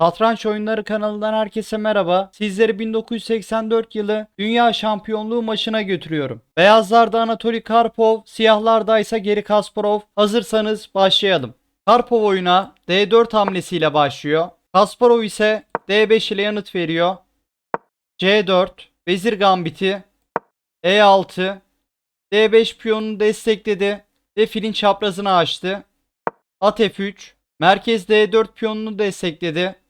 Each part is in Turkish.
Satranç Oyunları kanalından herkese merhaba. Sizleri 1984 yılı Dünya Şampiyonluğu maçına götürüyorum. Beyazlarda Anatoly Karpov, siyahlarda ise Geri Kasparov. Hazırsanız başlayalım. Karpov oyuna D4 hamlesiyle başlıyor. Kasparov ise D5 ile yanıt veriyor. C4, Vezir Gambiti, E6, D5 piyonunu destekledi ve filin çaprazını açtı. At F3, merkez D4 piyonunu destekledi.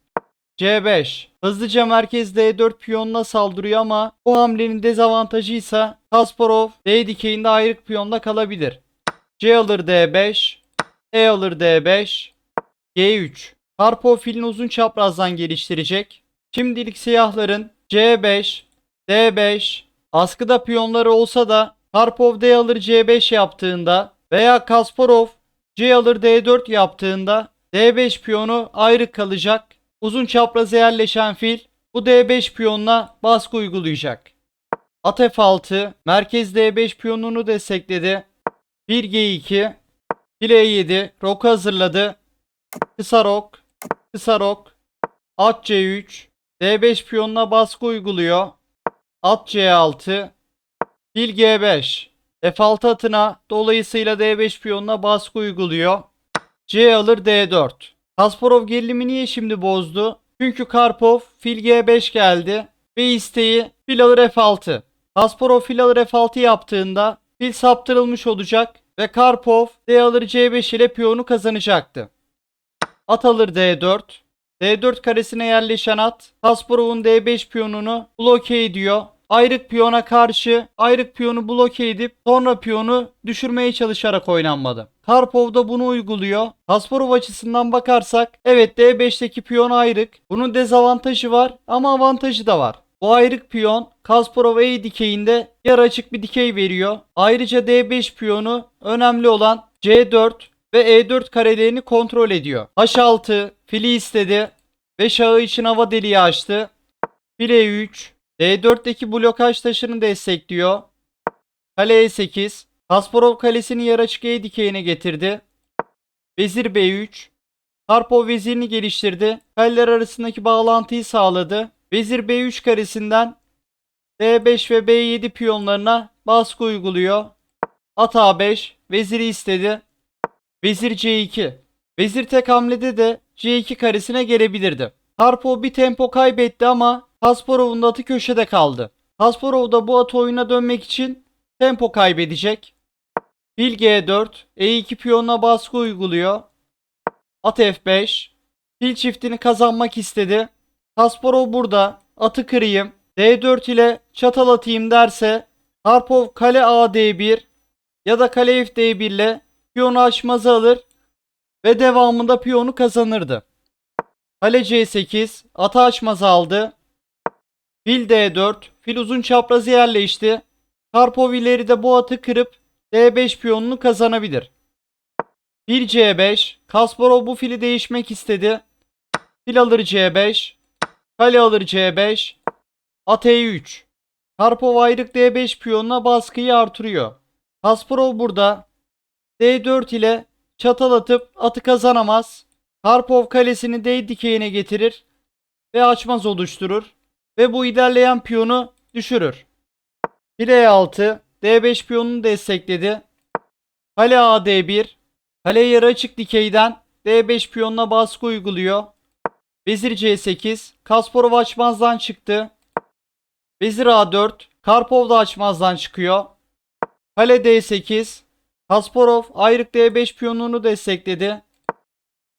C5. Hızlıca merkez D4 piyonuna saldırıyor ama bu hamlenin dezavantajı ise Kasparov D dikeyinde ayrık piyonda kalabilir. C alır D5. E alır D5. G3. Karpov filini uzun çaprazdan geliştirecek. Şimdilik siyahların C5, D5, askıda piyonları olsa da Karpov D alır C5 yaptığında veya Kasparov C alır D4 yaptığında D5 piyonu ayrı kalacak. Uzun çapraza yerleşen fil bu D5 piyonuna baskı uygulayacak. At F6 merkez D5 piyonunu destekledi. Fil G2 Fil E7 roku hazırladı. Kısa rok Kısa rok At C3 D5 piyonuna baskı uyguluyor. At C6 Fil G5 F6 atına dolayısıyla D5 piyonuna baskı uyguluyor. C alır D4. Kasparov gerilimi niye şimdi bozdu? Çünkü Karpov fil G5 geldi ve isteği fil alır F6. Kasparov fil alır F6 yaptığında fil saptırılmış olacak ve Karpov D alır C5 ile piyonu kazanacaktı. At alır D4. D4 karesine yerleşen at Kasparov'un D5 piyonunu bloke ediyor. Ayrık piyona karşı ayrık piyonu bloke edip sonra piyonu düşürmeye çalışarak oynanmadı. Karpov da bunu uyguluyor. Kasparov açısından bakarsak evet D5'teki piyon ayrık. Bunun dezavantajı var ama avantajı da var. Bu ayrık piyon Kasparov E dikeyinde yarı açık bir dikey veriyor. Ayrıca D5 piyonu önemli olan C4 ve E4 karelerini kontrol ediyor. H6 fili istedi ve şahı için hava deliği açtı. Fil E3 D4'teki blokaj taşını destekliyor. Kale E8 Kasparov kalesini yarı açık E dikeyine getirdi. Vezir B3 Karpov vezirini geliştirdi. Kaleler arasındaki bağlantıyı sağladı. Vezir B3 karesinden D5 ve B7 piyonlarına baskı uyguluyor. At A5 veziri istedi. Vezir C2 Vezir tek hamlede de C2 karesine gelebilirdi. Karpov bir tempo kaybetti ama Kasparov'un atı köşede kaldı. Kasparov da bu atı oyuna dönmek için tempo kaybedecek. Fil G4 E2 piyonuna baskı uyguluyor. At F5 Fil çiftini kazanmak istedi. Kasparov burada atı kırayım. D4 ile çatal atayım derse Karpov kale A D1 ya da kale F D1 ile piyonu açmazı alır ve devamında piyonu kazanırdı. Kale C8 atı açmazı aldı. Fil D4 fil uzun çaprazı yerleşti. Karpov ileride bu atı kırıp D5 piyonunu kazanabilir. Fil C5 Kasparov bu fili değişmek istedi. Fil alır C5 Kale alır C5 At E3 Karpov ayrık D5 piyonuna baskıyı artırıyor. Kasparov burada D4 ile çatal atıp atı kazanamaz. Karpov kalesini D dikeyine getirir ve açmaz oluşturur ve bu ilerleyen piyonu düşürür. Fil E6 D5 piyonunu destekledi. Kale A D1 Kale yarı açık dikeyden D5 piyonuna baskı uyguluyor. Vezir C8 Kasparov açmazdan çıktı. Vezir A4 Karpov da açmazdan çıkıyor. Kale D8 Kasparov ayrık D5 piyonunu destekledi.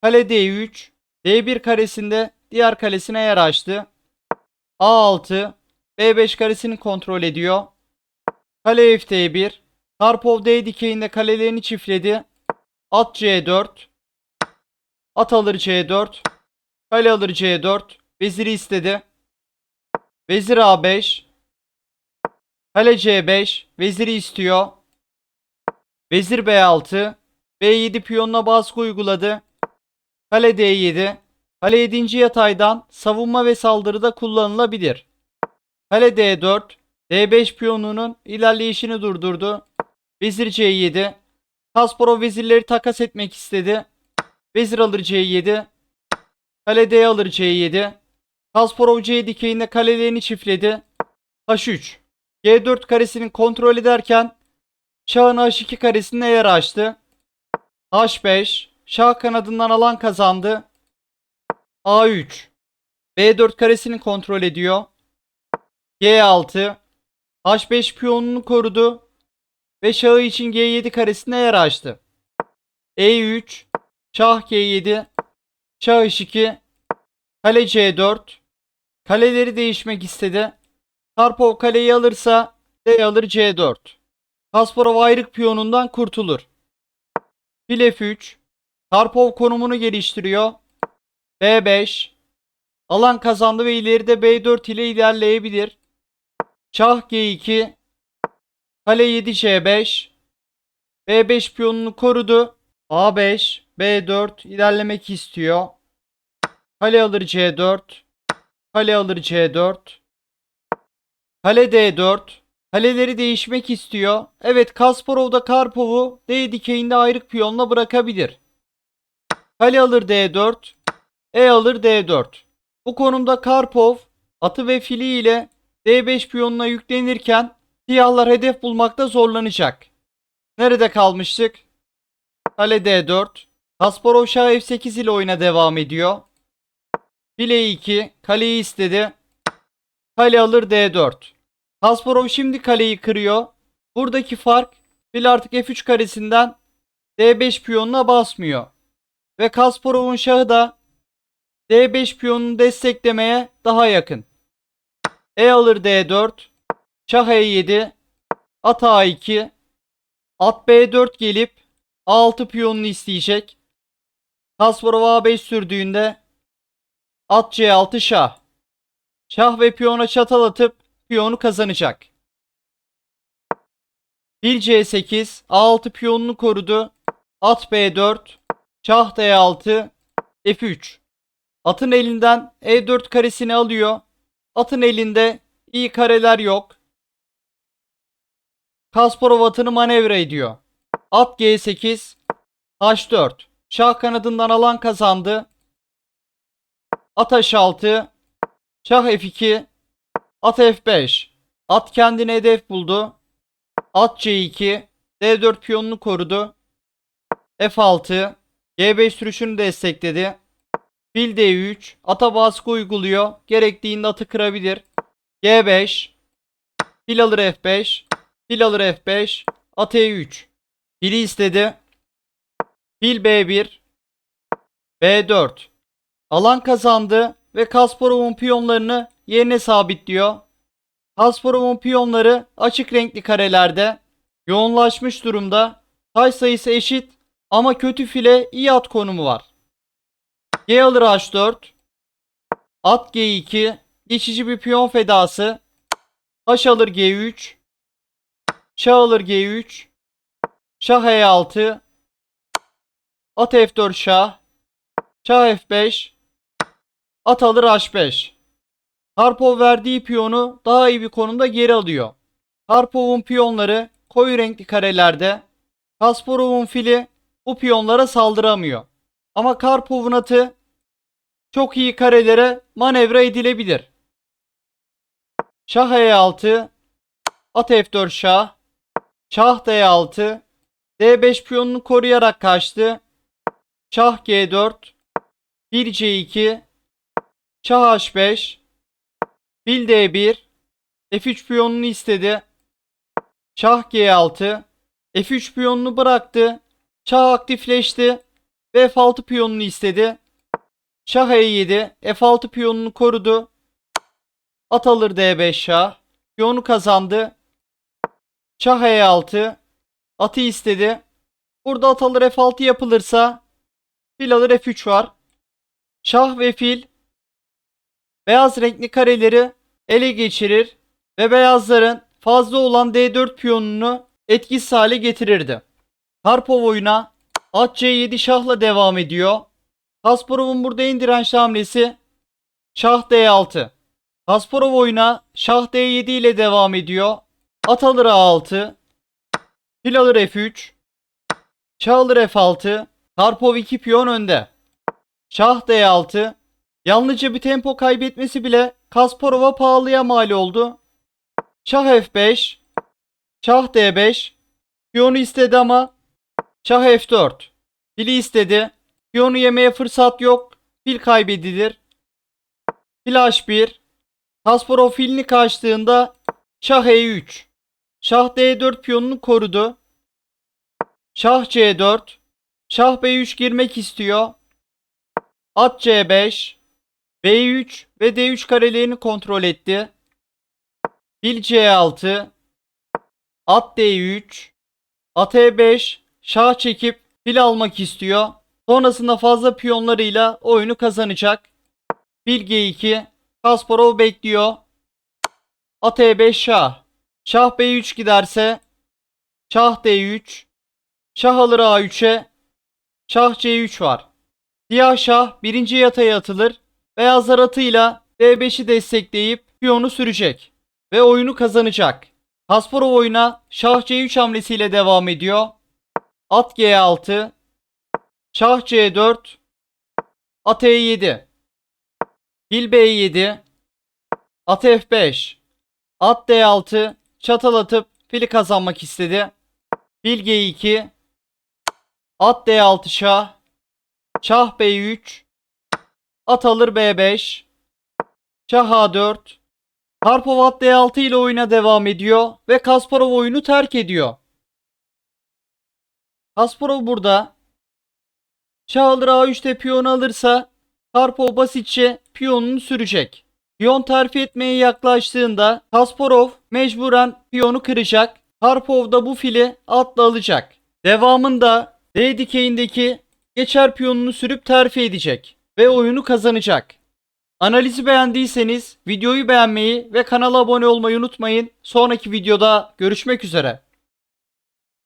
Kale D3 D1 karesinde diğer kalesine yer açtı. A6 B5 karesini kontrol ediyor. Kale F1 Karpov D dikeyinde kalelerini çiftledi. At C4 At alır C4 Kale alır C4 Veziri istedi. Vezir A5 Kale C5 Veziri istiyor. Vezir B6 B7 piyonuna baskı uyguladı. Kale D7 Kale 7. yataydan savunma ve saldırıda kullanılabilir. Kale D4 D5 piyonunun ilerleyişini durdurdu. Vezir C7 Kasparov vezirleri takas etmek istedi. Vezir alır C7 Kale D alır C7. Kasparov C dikeyinde kalelerini çiftledi. H3. G4 karesinin kontrol ederken Şah'ın H2 karesine yer açtı. H5. Şah kanadından alan kazandı. A3. B4 karesini kontrol ediyor. G6. H5 piyonunu korudu. Ve şahı için G7 karesine yer açtı. E3. Şah G7. Şah H2. Kale C4. Kaleleri değişmek istedi. Karpov kaleyi alırsa D alır C4. Kasparov ayrık piyonundan kurtulur. Fil F3. Karpov konumunu geliştiriyor. B5. Alan kazandı ve ileride B4 ile ilerleyebilir. Şah G2. Kale 7 C5. B5 piyonunu korudu. A5. B4 ilerlemek istiyor. Kale alır C4. Kale alır C4. Kale D4. Kaleleri değişmek istiyor. Evet Kasparov da Karpov'u D dikeyinde ayrık piyonla bırakabilir. Kale alır D4. E alır D4. Bu konumda Karpov atı ve fili ile D5 piyonuna yüklenirken siyahlar hedef bulmakta zorlanacak. Nerede kalmıştık? Kale D4. Kasparov Şah F8 ile oyuna devam ediyor. File 2. Kaleyi istedi. Kale alır D4. Kasparov şimdi kaleyi kırıyor. Buradaki fark fil artık F3 karesinden D5 piyonuna basmıyor. Ve Kasparov'un şahı da D5 piyonunu desteklemeye daha yakın. E alır D4. Şah E7. At A2. At B4 gelip A6 piyonunu isteyecek. Kasparov A5 sürdüğünde at C6 şah. Şah ve piyona çatal atıp piyonu kazanacak. Fil C8 A6 piyonunu korudu. At B4 Şah D6 F3 Atın elinden E4 karesini alıyor. Atın elinde iyi kareler yok. Kasparov atını manevra ediyor. At G8 H4 Şah kanadından alan kazandı. At H6 Şah F2 At F5 At kendine hedef buldu. At C2 D4 piyonunu korudu. F6 G5 sürüşünü destekledi. Fil D3 ata baskı uyguluyor. Gerektiğinde atı kırabilir. G5 Fil alır F5 Fil alır F5 At E3 Fili istedi. Fil B1 B4 Alan kazandı ve Kasparov'un piyonlarını yerine sabitliyor. Kasparov'un piyonları açık renkli karelerde yoğunlaşmış durumda. Taş sayısı eşit ama kötü file iyi at konumu var. G alır H4. At G2. Geçici bir piyon fedası. Taş alır G3. Şah alır G3. Şah E6. At F4 şah. Şah F5. At alır H5. Karpov verdiği piyonu daha iyi bir konumda geri alıyor. Karpov'un piyonları koyu renkli karelerde. Kasparov'un fili bu piyonlara saldıramıyor. Ama Karpov'un atı çok iyi karelere manevra edilebilir. Şah E6 At F4 şah Şah D6 D5 piyonunu koruyarak kaçtı. Şah G4 1 C2 Şah H5 Fil D1 F3 piyonunu istedi. Şah G6 F3 piyonunu bıraktı. Şah aktifleşti ve F6 piyonunu istedi. Şah E7 F6 piyonunu korudu. At alır D5 şah. Piyonu kazandı. Şah E6 atı istedi. Burada at alır F6 yapılırsa fil alır F3 var. Şah ve fil beyaz renkli kareleri ele geçirir ve beyazların fazla olan D4 piyonunu etkisiz hale getirirdi. Karpov oyuna at C7 şahla devam ediyor. Kasparov'un burada en dirençli hamlesi şah D6. Kasparov oyuna şah D7 ile devam ediyor. At alır A6. Fil alır F3. Şah alır F6. Karpov 2 piyon önde. Şah D6. Yalnızca bir tempo kaybetmesi bile Kasparov'a pahalıya mal oldu. Şah F5, Şah D5, Piyonu istedi ama Şah F4. Fili istedi. Piyonu yemeye fırsat yok. Fil kaybedilir. Fil H1. Kasparov filini kaçtığında Şah E3. Şah D4 piyonunu korudu. Şah C4. Şah B3 girmek istiyor. At C5. B3 ve D3 karelerini kontrol etti. Fil C6. At D3. At E5. Şah çekip fil almak istiyor. Sonrasında fazla piyonlarıyla oyunu kazanacak. Fil G2. Kasparov bekliyor. At E5 şah. Şah B3 giderse Şah D3. Şah alır A3'e. Şah C3 var. Siyah şah birinci yataya atılır. Beyazlar atıyla D5'i destekleyip piyonu sürecek. Ve oyunu kazanacak. Kasparov oyuna Şah C3 hamlesiyle devam ediyor. At G6. Şah C4. At E7. Fil B7. At F5. At D6. Çatal atıp fili kazanmak istedi. Fil G2. At D6 şah. Şah B3. At alır B5. Şah A4. Karpov at D6 ile oyuna devam ediyor ve Kasparov oyunu terk ediyor. Kasparov burada Şah alır A3'te piyon alırsa Karpov basitçe piyonunu sürecek. Piyon terfi etmeye yaklaştığında Kasparov mecburen piyonu kıracak. Karpov da bu fili atla alacak. Devamında D dikeyindeki geçer piyonunu sürüp terfi edecek ve oyunu kazanacak. Analizi beğendiyseniz videoyu beğenmeyi ve kanala abone olmayı unutmayın. Sonraki videoda görüşmek üzere.